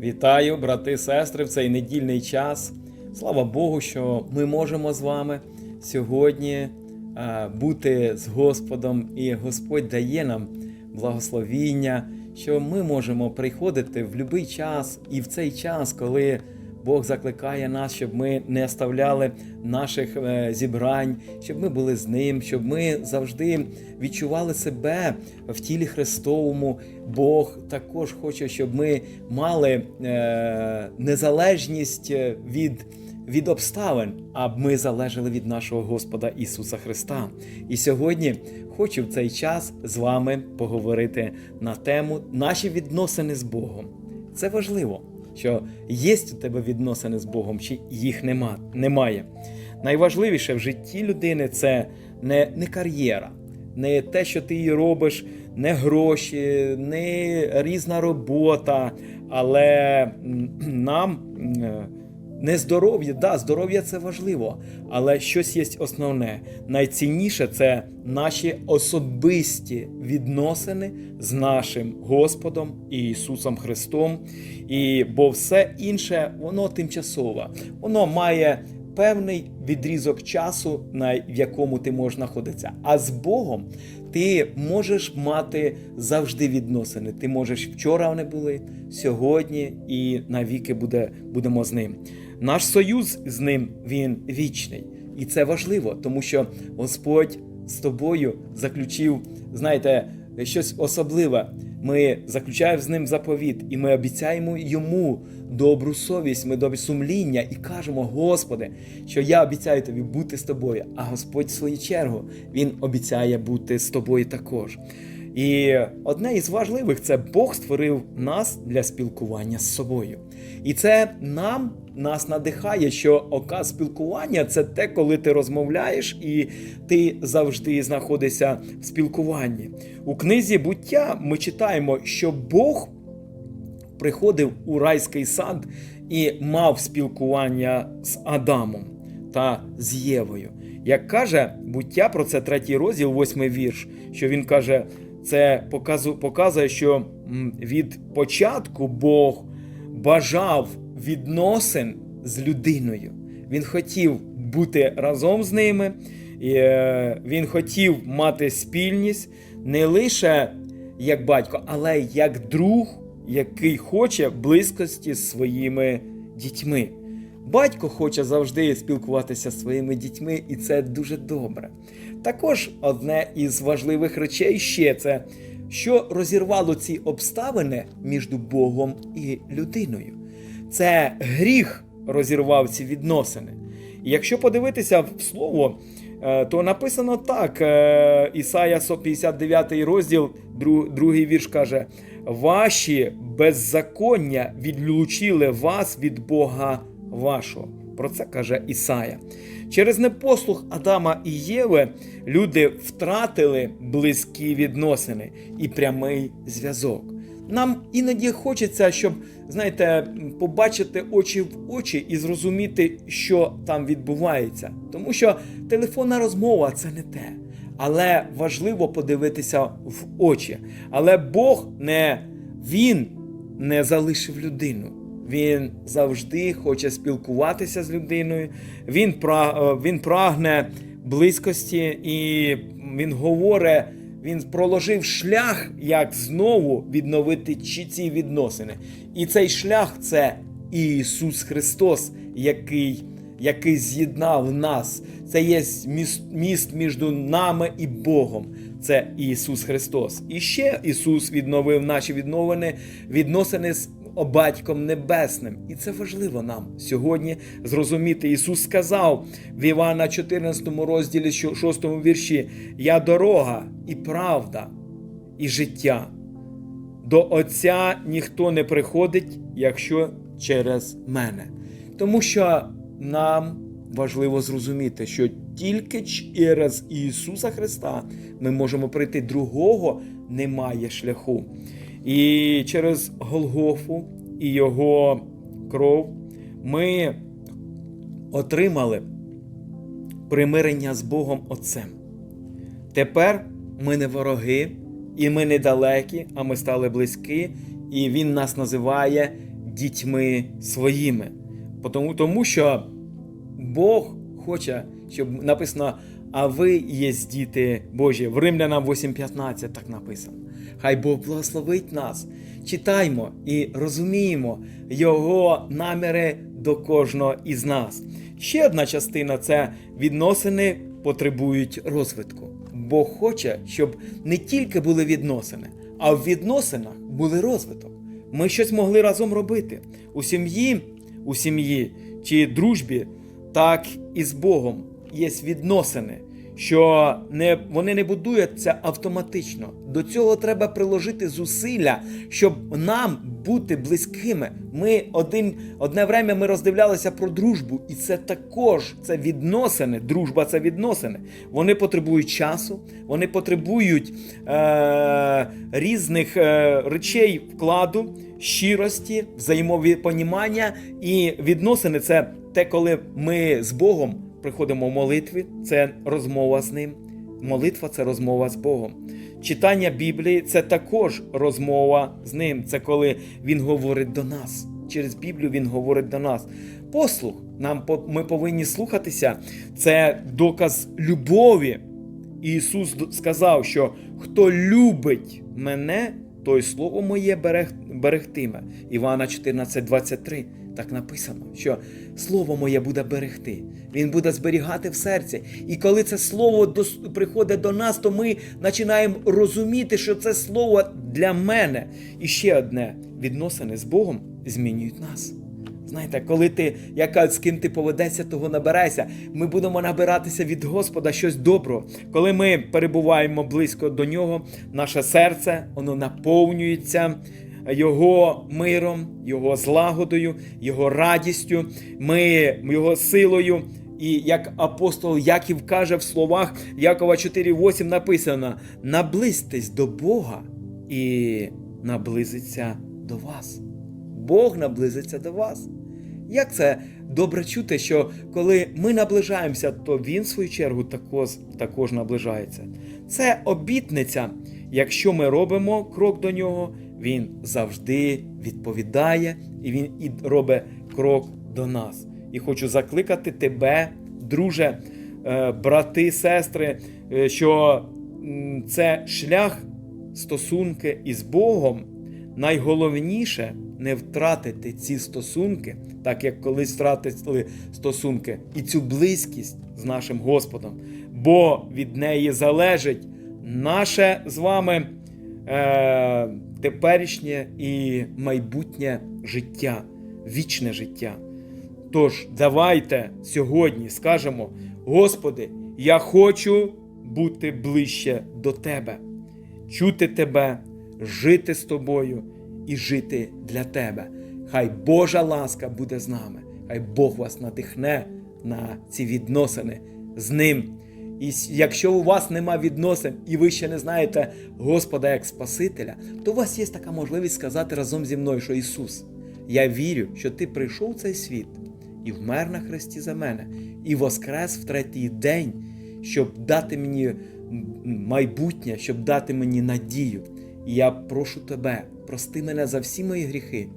Вітаю, брати сестри, в цей недільний час. Слава Богу, що ми можемо з вами сьогодні е, бути з Господом, і Господь дає нам благословіння, що ми можемо приходити в будь-який час і в цей час, коли Бог закликає нас, щоб ми не оставляли наших е, зібрань, щоб ми були з ним, щоб ми завжди відчували себе в тілі Христовому. Бог також хоче, щоб ми мали е, незалежність е, від. Від обставин, а ми залежали від нашого Господа Ісуса Христа. І сьогодні хочу в цей час з вами поговорити на тему наші відносини з Богом. Це важливо, що є у тебе відносини з Богом, чи їх нема, немає. Найважливіше в житті людини це не, не кар'єра, не те, що ти її робиш, не гроші, не різна робота, але нам. Не здоров'я, да, здоров'я це важливо, але щось є основне. Найцінніше це наші особисті відносини з нашим Господом і Ісусом Христом. І бо все інше, воно тимчасове, воно має певний відрізок часу, в якому ти можеш знаходитися. А з Богом ти можеш мати завжди відносини. Ти можеш вчора вони були, сьогодні і навіки буде, будемо з ним. Наш союз з ним він вічний. І це важливо, тому що Господь з тобою заключив, знаєте, щось особливе. Ми заключаємо з ним заповіт, і ми обіцяємо йому добру совість, ми добре сумління і кажемо, Господи, що я обіцяю тобі бути з тобою. А Господь, в свою чергу, Він обіцяє бути з тобою також. І одне із важливих це Бог створив нас для спілкування з собою. І це нам нас надихає, що ока спілкування це те, коли ти розмовляєш і ти завжди знаходишся в спілкуванні. У книзі буття ми читаємо, що Бог приходив у райський сад і мав спілкування з Адамом та з Євою. Як каже буття про це третій розділ, восьмий вірш, що він каже, це показує, що від початку Бог бажав відносин з людиною. Він хотів бути разом з ними, е, він хотів мати спільність не лише як батько, але як друг, який хоче близькості з своїми дітьми. Батько хоче завжди спілкуватися зі своїми дітьми, і це дуже добре. Також одне із важливих речей ще це, що розірвало ці обставини між Богом і людиною. Це гріх розірвав ці відносини. І якщо подивитися в слово, е, то написано так: е, Ісая 59 розділ, другий вірш каже: Ваші беззаконня відлучили вас від Бога вашого. Про це каже Ісая. Через непослух Адама і Єви люди втратили близькі відносини і прямий зв'язок. Нам іноді хочеться, щоб, знаєте, побачити очі в очі і зрозуміти, що там відбувається. Тому що телефонна розмова це не те. Але важливо подивитися в очі. Але Бог не він не залишив людину. Він завжди хоче спілкуватися з людиною. Він, е, він прагне близькості, і він говорить, він проложив шлях, як знову відновити ці відносини. І цей шлях це Ісус Христос, який, який з'єднав нас. Це є міст, міст між нами і Богом. Це Ісус Христос. І ще Ісус відновив наші відновини, відносини з Батьком Небесним. І це важливо нам сьогодні зрозуміти. Ісус сказав в Івана 14 розділі 6 вірші: Я дорога і правда, і життя. До Отця ніхто не приходить, якщо через мене. Тому що нам важливо зрозуміти, що тільки через Ісуса Христа ми можемо прийти другого немає шляху. І через Голгофу і Його кров ми отримали примирення з Богом Отцем. Тепер ми не вороги, і ми не далекі, а ми стали близькі, і Він нас називає дітьми своїми. Тому, тому що Бог хоче, щоб написано, а ви є діти Божі. В Римлянам 8.15 так написано. Хай Бог благословить нас. Читаймо і розуміємо Його наміри до кожного із нас. Ще одна частина це відносини потребують розвитку. Бог хоче, щоб не тільки були відносини, а в відносинах були розвиток. Ми щось могли разом робити у сім'ї, у сім'ї чи дружбі, так і з Богом є відносини, що не, вони не будуються автоматично. До цього треба приложити зусилля, щоб нам бути близькими. Ми один, одне время ми роздивлялися про дружбу, і це також це відносини. Дружба це відносини. Вони потребують часу, вони потребують е, різних е, речей вкладу, щирості, взаємопонімання. І відносини це те, коли ми з Богом приходимо в молитві, це розмова з ним. Молитва це розмова з Богом. Читання Біблії це також розмова з ним. Це коли Він говорить до нас. Через Біблію Він говорить до нас. Послух нам ми повинні слухатися. Це доказ любові. Ісус сказав, що хто любить мене, той слово моє берег, берегтиме. Івана 14:23. Так написано, що слово моє буде берегти. Він буде зберігати в серці. І коли це слово приходить до нас, то ми починаємо розуміти, що це слово для мене. І ще одне: відносини з Богом змінюють нас. Знаєте, коли ти яка з ким ти поведешся, того набирайся. Ми будемо набиратися від Господа щось доброго. Коли ми перебуваємо близько до нього, наше серце воно наповнюється його миром, його злагодою, його радістю, ми його силою. І як апостол Яків каже в словах Якова 4:8 написано: наблизьтесь до Бога і наблизиться до вас. Бог наблизиться до вас. Як це добре чути, що коли ми наближаємося, то Він, в свою чергу, також, також наближається. Це обітниця. Якщо ми робимо крок до нього, він завжди відповідає і він і робить крок до нас. І хочу закликати тебе, друже, е, брати, сестри, е, що це шлях стосунки із Богом. Найголовніше не втратити ці стосунки, так як колись втратили стосунки, і цю близькість з нашим Господом, бо від неї залежить наше з вами е, теперішнє і майбутнє життя, вічне життя. Тож давайте сьогодні скажемо: Господи, я хочу бути ближче до Тебе, чути Тебе, жити з тобою і жити для Тебе. Хай Божа ласка буде з нами, хай Бог вас надихне на ці відносини з Ним. І якщо у вас нема відносин, і ви ще не знаєте Господа як Спасителя, то у вас є така можливість сказати разом зі мною, що Ісус, я вірю, що Ти прийшов в цей світ і вмер на хресті за мене, і воскрес в третій день, щоб дати мені майбутнє, щоб дати мені надію. І я прошу тебе, прости мене за всі мої гріхи,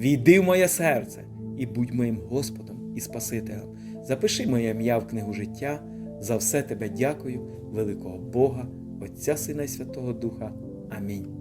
війди в моє серце і будь моїм Господом і Спасителем. Запиши моє ім'я в книгу життя. За все тебе дякую, великого Бога, Отця Сина і Святого Духа. Амінь.